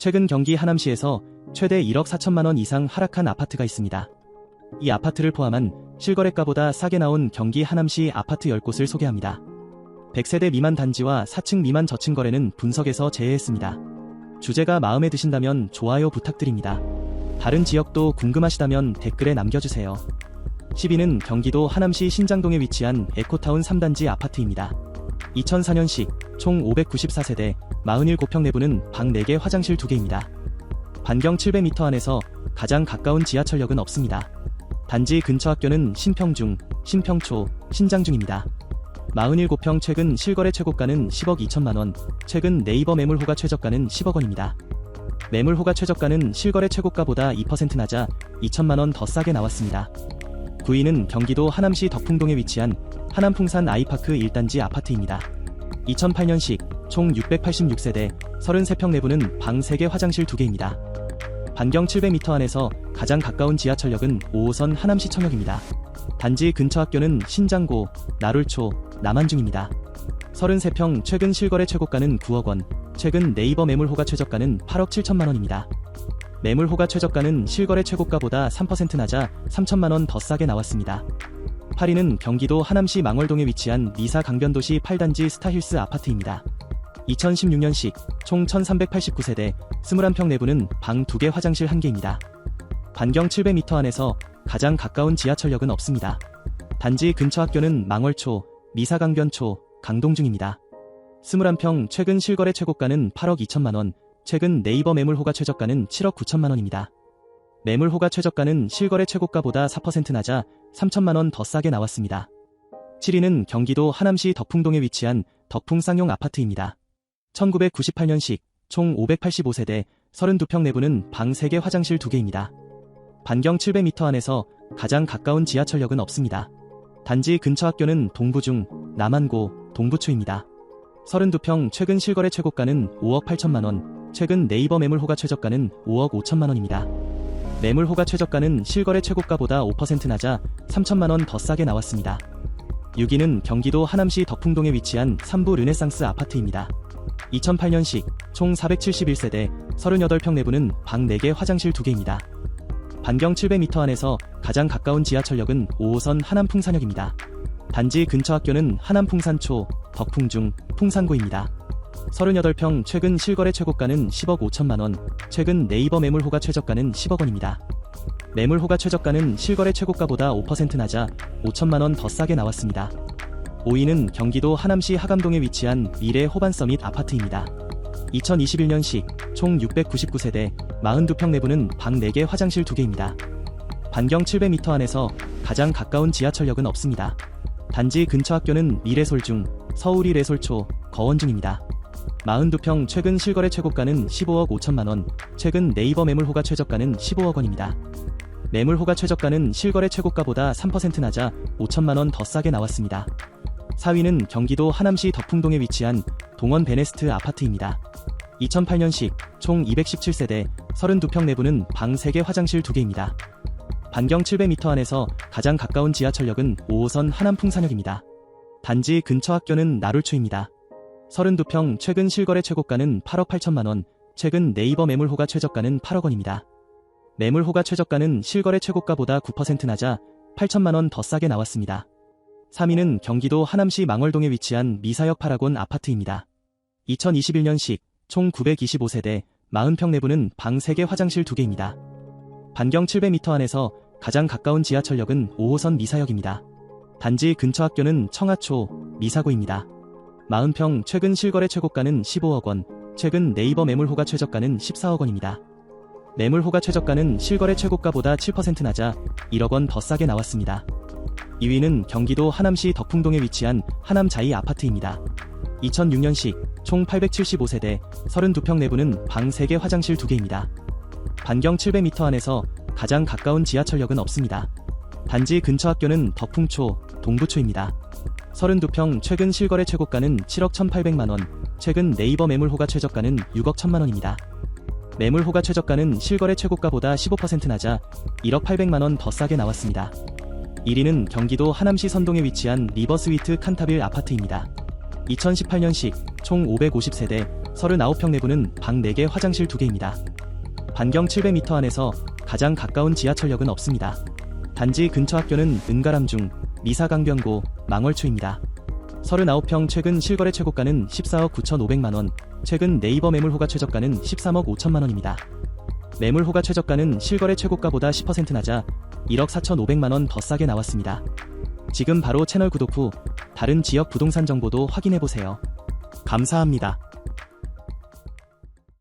최근 경기 하남시에서 최대 1억 4천만 원 이상 하락한 아파트가 있습니다. 이 아파트를 포함한 실거래가보다 싸게 나온 경기 하남시 아파트 10곳을 소개합니다. 100세대 미만 단지와 4층 미만 저층 거래는 분석에서 제외했습니다. 주제가 마음에 드신다면 좋아요 부탁드립니다. 다른 지역도 궁금하시다면 댓글에 남겨주세요. 10위는 경기도 하남시 신장동에 위치한 에코타운 3단지 아파트입니다. 2004년식 총 594세대 47고평 내부는 방 4개 화장실 2개입니다. 반경 700m 안에서 가장 가까운 지하철역은 없습니다. 단지 근처 학교는 신평중, 신평초, 신장중입니다. 47평 최근 실거래 최고가는 10억 2천만 원, 최근 네이버 매물호가 최저가는 10억 원입니다. 매물호가 최저가는 실거래 최고가보다 2% 낮아 2천만 원 더 싸게 나왔습니다. 9위는 경기도 하남시 덕풍동에 위치한 하남풍산 아이파크 1단지 아파트입니다. 2008년식 총 686세대 33평 내부는 방 3개 화장실 2개입니다. 반경 700m 안에서 가장 가까운 지하철역은 5호선 하남시청역입니다. 단지 근처 학교는 신장고, 나룰초, 남한중입니다. 33평 최근 실거래 최고가는 9억 원, 최근 네이버 매물 호가 최저가는 8억 7천만 원입니다. 매물 호가 최저가는 실거래 최고가보다 3% 낮아 3천만 원 더 싸게 나왔습니다. 8위는 경기도 하남시 망월동에 위치한 미사 강변도시 8단지 스타힐스 아파트입니다. 2016년식 총 1389세대 21평 내부는 방 2개 화장실 1개입니다. 반경 700m 안에서 가장 가까운 지하철역은 없습니다. 단지 근처 학교는 망월초, 미사강변초, 강동중입니다. 21평 최근 실거래 최고가는 8억 2천만 원, 최근 네이버 매물호가 최저가는 7억 9천만 원입니다. 매물호가 최저가는 실거래 최고가보다 4% 낮아 3천만 원 더 싸게 나왔습니다. 7위는 경기도 하남시 덕풍동에 위치한 덕풍 쌍용 아파트입니다. 1998년식 총 585세대 32평 내부는 방 3개 화장실 2개입니다. 반경 700m 안에서 가장 가까운 지하철역은 없습니다. 단지 근처 학교는 동부중, 남한고, 동부초입니다. 32평 최근 실거래 최고가는 5억 8천만 원, 최근 네이버 매물 호가 최저가는 5억 5천만 원입니다. 매물 호가 최저가는 실거래 최고가보다 5% 낮아 3천만 원 더 싸게 나왔습니다. 6위는 경기도 하남시 덕풍동에 위치한 3부 르네상스 아파트입니다. 2008년식 총 471세대 38평 내부는 방 4개 화장실 2개입니다. 반경 700m 안에서 가장 가까운 지하철역은 5호선 하남풍산역입니다. 단지 근처 학교는 하남풍산초, 덕풍중, 풍산고입니다. 38평 최근 실거래 최고가는 10억 5천만 원, 최근 네이버 매물 호가 최저가는 10억 원입니다. 매물 호가 최저가는 실거래 최고가보다 5% 낮아 5천만 원 더 싸게 나왔습니다. 5위는 경기도 하남시 하감동에 위치한 미래 호반 서밋 아파트입니다. 2021년식 총 699세대 42평 내부는 방 4개 화장실 2개입니다. 반경 700m 안에서 가장 가까운 지하철역은 없습니다. 단지 근처 학교는 미래솔중, 서울이 레솔초, 거원중입니다. 42평 최근 실거래 최고가는 15억 5천만 원, 최근 네이버 매물호가 최저가는 15억 원입니다. 매물호가 최저가는 실거래 최고가보다 3% 낮아 5천만 원 더 싸게 나왔습니다. 4위는 경기도 하남시 덕풍동에 위치한 동원 베네스트 아파트입니다. 2008년식 총 217세대 32평 내부는 방 3개 화장실 2개입니다. 반경 700m 안에서 가장 가까운 지하철역은 5호선 하남풍산역입니다. 단지 근처 학교는 나룰초입니다. 32평 최근 실거래 최고가는 8억 8천만 원, 최근 네이버 매물호가 최저가는 8억 원입니다. 매물호가 최저가는 실거래 최고가보다 9% 낮아 8천만 원 더 싸게 나왔습니다. 3위는 경기도 하남시 망월동에 위치한 미사역 파라곤 아파트입니다. 2021년식 총 925세대 40평 내부는 방 3개 화장실 2개입니다. 반경 700m 안에서 가장 가까운 지하철역은 5호선 미사역입니다. 단지 근처 학교는 청하초, 미사고입니다. 40평 최근 실거래 최고가는 15억 원, 최근 네이버 매물호가 최저가는 14억 원입니다. 매물호가 최저가는 실거래 최고가보다 7% 낮아 1억 원 더 싸게 나왔습니다. 2위는 경기도 하남시 덕풍동에 위치한 하남자이 아파트입니다. 2006년식 총 875세대 32평 내부는 방 3개 화장실 2개입니다. 반경 700m 안에서 가장 가까운 지하철역은 없습니다. 단지 근처 학교는 덕풍초, 동부초입니다. 32평 최근 실거래 최고가는 7억 1800만 원, 최근 네이버 매물 호가 최저가는 6억 1000만원입니다. 매물 호가 최저가는 실거래 최고가보다 15% 낮아 1억 800만 원 더 싸게 나왔습니다. 1위는 경기도 하남시 선동에 위치한 리버스위트 칸타빌 아파트입니다. 2018년식 총 550세대 39평 내부는 방 4개 화장실 2개입니다. 반경 700m 안에서 가장 가까운 지하철역은 없습니다. 단지 근처 학교는 은가람중, 미사강변고, 망월초입니다. 39평 최근 실거래 최고가는 14억 9,500만 원, 최근 네이버 매물 호가 최저가는 13억 5천만 원입니다. 매물 호가 최저가는 실거래 최고가보다 10% 낮아 1억 4,500만 원 더 싸게 나왔습니다. 지금 바로 채널 구독 후 다른 지역 부동산 정보도 확인해 보세요. 감사합니다.